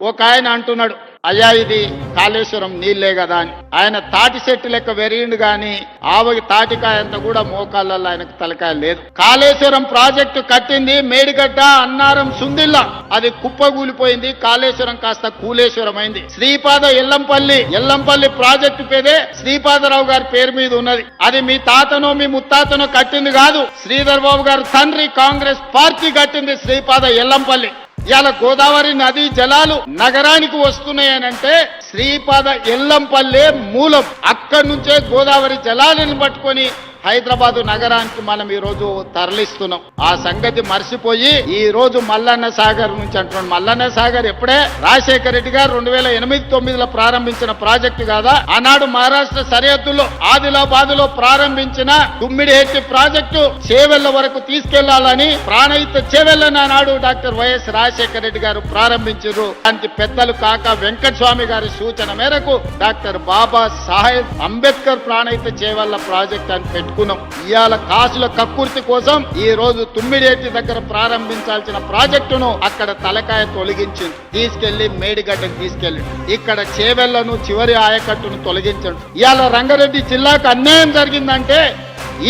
ఒక ఆయన అంటున్నాడు అయ్యా ఇది కాళేశ్వరం నీళ్ళే కదా అని. ఆయన తాటి చెట్టు లెక్క వెరిగిండు గాని ఆవకి తాటికాయ అంతా కూడా మోకాళ్ళల్లో ఆయనకు తలకాయ లేదు. కాళేశ్వరం ప్రాజెక్టు కట్టింది మేడిగడ్డ అన్నారం సుందిల్లా. అది కుప్పగూలిపోయింది కాళేశ్వరం కాస్త కూలేశ్వరం అయింది శ్రీపాద ఎల్లంపల్లి ఎల్లంపల్లి ప్రాజెక్టు పేరే శ్రీపాదరావు గారి పేరు మీద ఉన్నది. అది మీ తాతనో మీ ముత్తాతనో కట్టింది కాదు శ్రీధర్ బాబు గారు తండ్రి కాంగ్రెస్ పార్టీ కట్టింది శ్రీపాద ఎల్లంపల్లి. ఇవాళ గోదావరి నదీ జలాలు నగరానికి వస్తున్నాయనంటే శ్రీపాద ఎల్లంపల్లె మూలం. అక్కడి నుంచే గోదావరి జలాలను పట్టుకొని హైదరాబాదు నగరానికి మనం ఈ రోజు తరలిస్తున్నాం. ఆ సంగతి మర్చిపోయి ఈ రోజు మల్లన్న సాగర్ నుంచి అంటున్నాడు. మల్లన్న సాగర్ ఎప్పుడే? రాజశేఖర రెడ్డి గారు రెండు వేల ఎనిమిది తొమ్మిదిలో ప్రారంభించిన ప్రాజెక్టు కాదా? ఆనాడు మహారాష్ట్ర సరిహద్దులో ఆదిలాబాద్లో ప్రారంభించిన తుమ్మిడిహెట్టి ప్రాజెక్టు చేవెళ్ళ వరకు తీసుకెళ్ళాలని ప్రాణహిత చేవెళ్ళని నాడు డాక్టర్ వైఎస్ రాజశేఖర రెడ్డి గారు ప్రారంభించారు. దానికి పెద్దలు కాక వెంకట స్వామి గారి సూచన మేరకు డాక్టర్ బాబా సాహెబ్ అంబేద్కర్ ప్రాణహిత చేవెళ్ళ ప్రాజెక్ట్ అని అనుకున్నాం. ఇవాళ కాసుల కక్కుర్తి కోసం ఈ రోజు తుమ్మిడేటి దగ్గర ప్రారంభించాల్సిన ప్రాజెక్టును అక్కడ తలకాయ తొలగించింది. తీసుకెళ్ళి మేడిగడ్డకు తీసుకెళ్ళి ఇక్కడ చేవెళ్ళను చివరి ఆయకట్టును తొలగించండి. ఇవాళ రంగారెడ్డి జిల్లాకు అన్యాయం జరిగిందంటే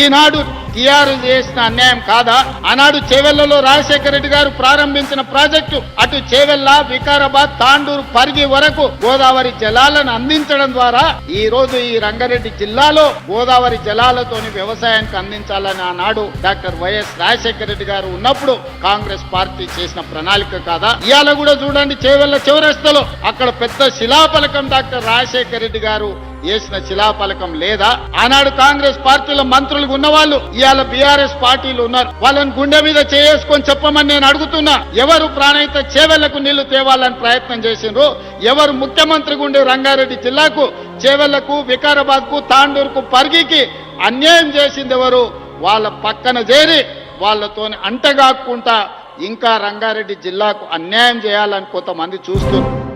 ఈనాడు టీఆర్ చేసిన అన్యాయం కాదా? ఆనాడు చేవెళ్ళలో రాజశేఖర రెడ్డి గారు ప్రారంభించిన ప్రాజెక్టు అటు చేవెళ్ళ వికారాబాద్ తాండూరు పరిగి వరకు గోదావరి జలాలను అందించడం ద్వారా ఈ రోజు ఈ రంగారెడ్డి జిల్లాలో గోదావరి జలాలతోని వ్యవసాయానికి అందించాలని ఆనాడు డాక్టర్ వైఎస్ రాజశేఖర రెడ్డి గారు ఉన్నప్పుడు కాంగ్రెస్ పార్టీ చేసిన ప్రణాళిక కాదా? ఇవాళ కూడా చూడండి చేవెళ్ళ చివరస్తలో అక్కడ పెద్ద శిలాఫలకం డాక్టర్ రాజశేఖర రెడ్డి గారు వేసిన శిలాఫలకం లేదా? ఆనాడు కాంగ్రెస్ పార్టీలో మంత్రులు ఉన్న వాళ్ళు ఇవాళ బీఆర్ఎస్ పార్టీలు ఉన్నారు. వాళ్ళని గుండె మీద చేసుకొని చెప్పమని నేను అడుగుతున్నా. ఎవరు ప్రాణహిత చేవెళ్ళకు నీళ్ళు తేవాలని ప్రయత్నం చేసిండ్రు? ఎవరు ముఖ్యమంత్రి గుండె రంగారెడ్డి జిల్లాకు చేవెళ్ళకు వికారాబాద్కు తాండూరుకు పరిగికి అన్యాయం చేసింది ఎవరు? వాళ్ళ పక్కన చేరి వాళ్ళతో అంటగాక్కుంటా ఇంకా రంగారెడ్డి జిల్లాకు అన్యాయం చేయాలని కొంతమంది చూస్తున్నారు.